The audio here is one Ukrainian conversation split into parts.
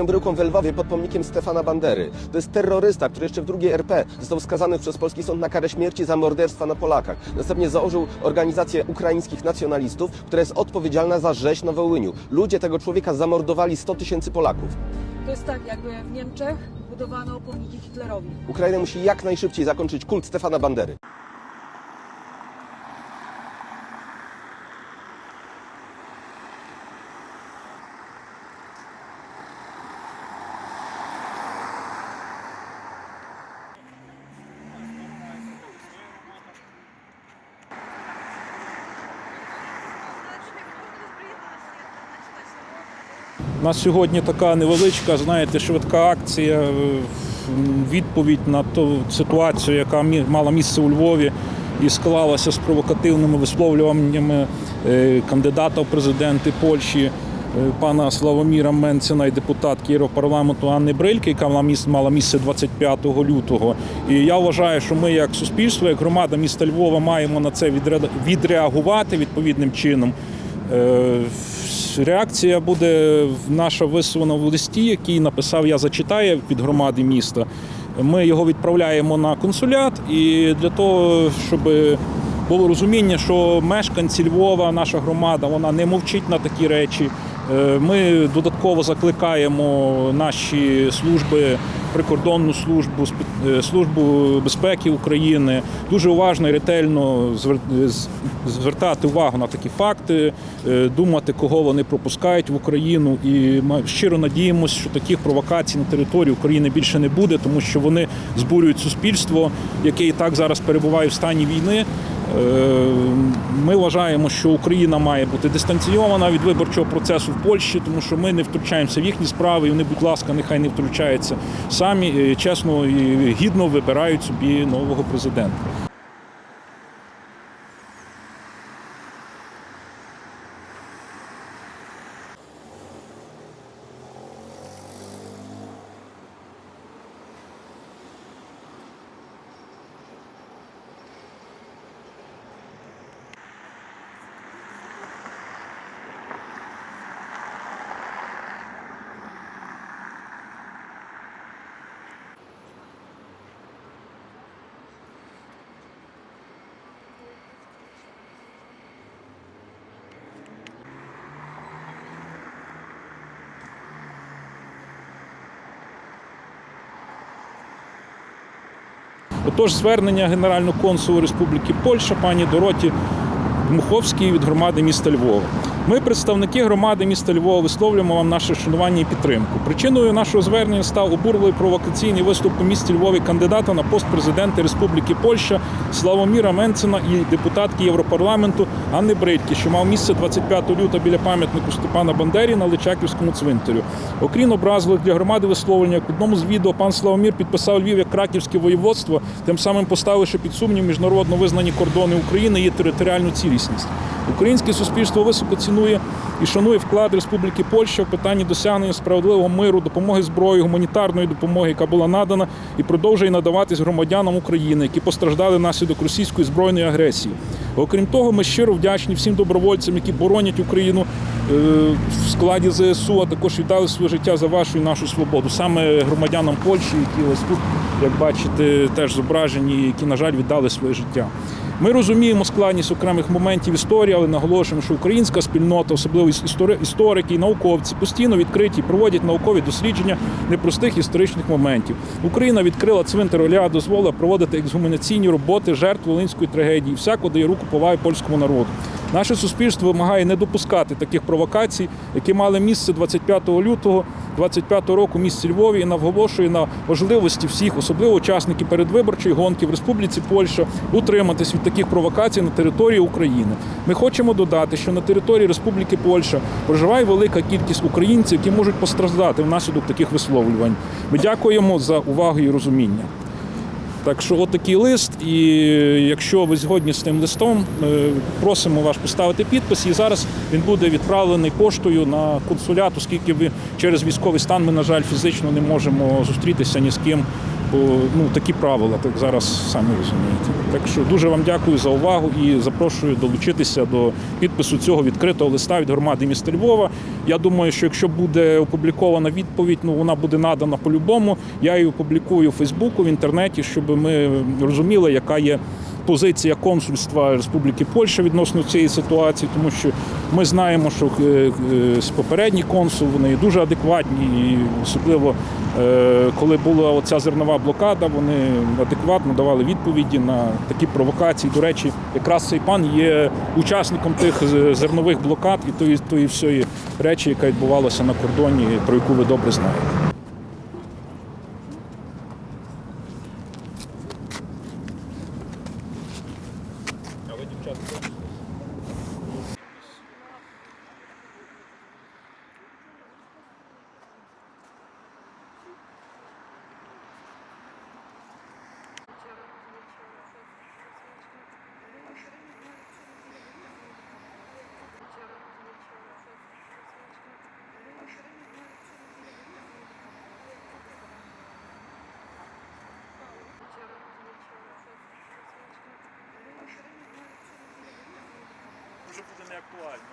bronią bryłką w Lwowie pod pomnikiem Stefana Bandery. To jest terrorysta, który jeszcze w drugiej RP został skazany przez polski sąd na karę śmierci za morderstwa na Polakach. Następnie założył organizację ukraińskich nacjonalistów, która jest odpowiedzialna za rzeź na Wołyniu. Ludzie tego człowieka zamordowali 100 tysięcy Polaków. To jest tak, jakby w Niemczech budowano pomniki Hitlerowi. Ukraina musi jak najszybciej zakończyć kult Stefana Bandery. У нас сьогодні така невеличка, знаєте, швидка акція, е, відповідь на ту ситуацію, яка мала місце у Львові і склалася з провокативними висловлюваннями е, кандидата в президенти Польщі. е, Пана Славоміра Менцена і депутатки Європарламенту Анни Брильки, яка мала місце, мала місце 25 лютого. І я вважаю, що ми, як суспільство, як громада міста Львова, маємо на це відреагувати відповідним чином. Реакція буде наша висувана в листі, який написав я зачитаю від громади міста. Ми його відправляємо на консулят і для того, щоб було розуміння, що мешканці Львова, наша громада, вона не мовчить на такі речі. Е, Ми додатково закликаємо наші служби, прикордонну службу, е, службу безпеки України дуже уважно і ретельно звертати увагу на такі факти, е, думати, кого вони пропускають в Україну. І ми щиро надіємося, що таких провокацій на території України більше не буде, тому що вони збурюють суспільство, яке і так зараз перебуває в стані війни. Е, Ми вважаємо, що Україна має бути дистанційована від виборчого процесу в Польщі, тому що ми не втручаємося в їхні справи, і вони, будь ласка, нехай не втручаються самі е, чесно і гідно вибирають собі нового президента. Отож, звернення генерального консулу Республіки Польща пані Дороті Дмуховській від громади міста Львова. Ми, представники громади міста Львова, висловлюємо вам наше шанування і підтримку. Причиною нашого звернення став обурливий провокаційний виступ у місті Львові кандидата на пост президента Республіки Польща Славоміра Менцена і депутатки Європарламенту Анни Бридьки, що мав місце 25 лютого біля пам'ятнику Степана Бандері на Личаківському цвинтарю. Окрім образливих для громади висловлення, як одному з відео пан Славомір підписав Львів як краківське воєводство, тим самим поставивши під сумнів міжнародно визнані кордони України і територіальну цілісність. Українське суспільство високо цінує і шанує вклад Республіки Польща в питанні досягнення справедливого миру, допомоги зброї, гуманітарної допомоги, яка була надана і продовжує надаватись громадянам України, які постраждали внаслідок російської збройної агресії. Окрім того, ми щиро вдячні всім добровольцям, які боронять Україну е, в складі ЗСУ, а також віддали своє життя за вашу і нашу свободу. Саме громадянам Польщі, які ось тут, як бачите, теж зображені, які, на жаль, віддали своє життя. Ми розуміємо складність окремих моментів історії, але наголошуємо, що українська спільнота, особливо історики і науковці, постійно відкриті, проводять наукові дослідження непростих історичних моментів. Україна відкрила цвинтар Оля, дозволила проводити ексгуманаційні роботи жертв Волинської трагедії. Всяко дає руку поваги польському народу. Наше суспільство вимагає не допускати таких провокацій, які мали місце 25 лютого 25 року в місті Львові і наголошує на важливості всіх, особливо учасників передвиборчої гонки в Республіці Польща, утриматись від таких провокацій на території України. Ми хочемо додати, що на території Республіки Польща проживає велика кількість українців, які можуть постраждати внаслідок таких висловлювань. Ми дякуємо за увагу і розуміння. Так що отакий лист, і якщо ви згодні з тим листом, е, просимо вас поставити підпис. І зараз він буде відправлений поштою на консулят, оскільки ви через військовий стан ми, на жаль, фізично не можемо зустрітися ні з ким Бо ну такі правила, так зараз самі розумієте. Так що дуже вам дякую за увагу і запрошую долучитися до підпису цього відкритого листа від громади міста Львова. Я думаю, що якщо буде опублікована відповідь, ну вона буде надана по-любому. Я її опублікую у Фейсбуку в інтернеті, щоб ми розуміли, яка є позиція консульства Республіки Польща відносно цієї ситуації, тому що ми знаємо, що е, е, консул вони дуже адекватні, і особливо е, коли була оця зернова блокада, вони адекватно давали відповіді на такі провокації. До речі, якраз цей пан є учасником тих зернових блокад і тої, тої всієї речі, яка відбувалася на кордоні, про яку ви добре знаєте. Але дівчата. Не актуально.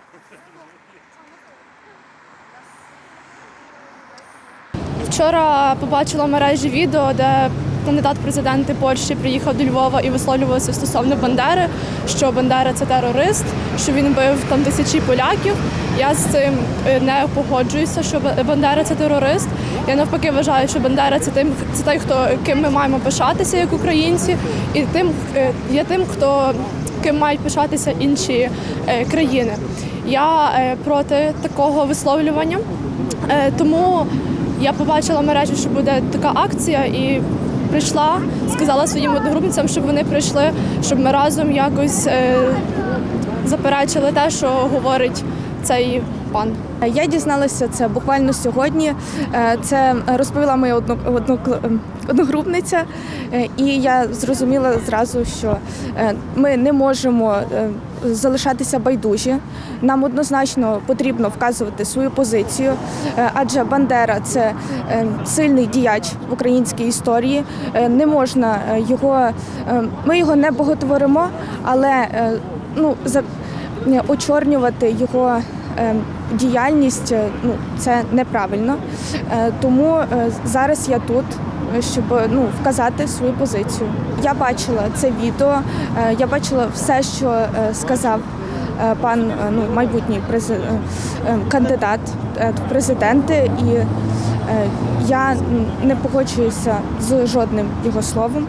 Вчора побачила в мережі відео, де кандидат президенти Польщі приїхав до Львова і висловлювався стосовно Бандери, що Бандера це терорист, що він бив там тисячі поляків. Я з цим е, не погоджуюся, що Бандера це терорист. Я навпаки вважаю, що Бандера це тим, це той, хто ким ми маємо пишатися як українці, і тим е, є тим, хто ким мають пишатися інші е, країни. Я е, проти такого висловлювання. Е, Тому я побачила мережі, що буде така акція, і прийшла, сказала своїм одногрупницям, щоб вони прийшли, щоб ми разом якось заперечили те, що говорить цей пан. Я дізналася це буквально сьогодні. Е, Це розповіла моя одно- однокл- одногрупниця, Е, і я зрозуміла зразу, що е, ми не можемо е, залишатися байдужі. Нам однозначно потрібно вказувати свою позицію, е, адже Бандера це е, сильний діяч в українській історії. Е, Не можна е, його, е, ми його не боготворимо, але е, ну е, очорнювати його е, діяльність е, ну це неправильно. Е, Тому е, зараз я тут. Щоб ну вказати свою позицію, я бачила це відео, я бачила все, що сказав пан ну майбутній е, кандидат в президенти, і я не погоджуюся з жодним його словом.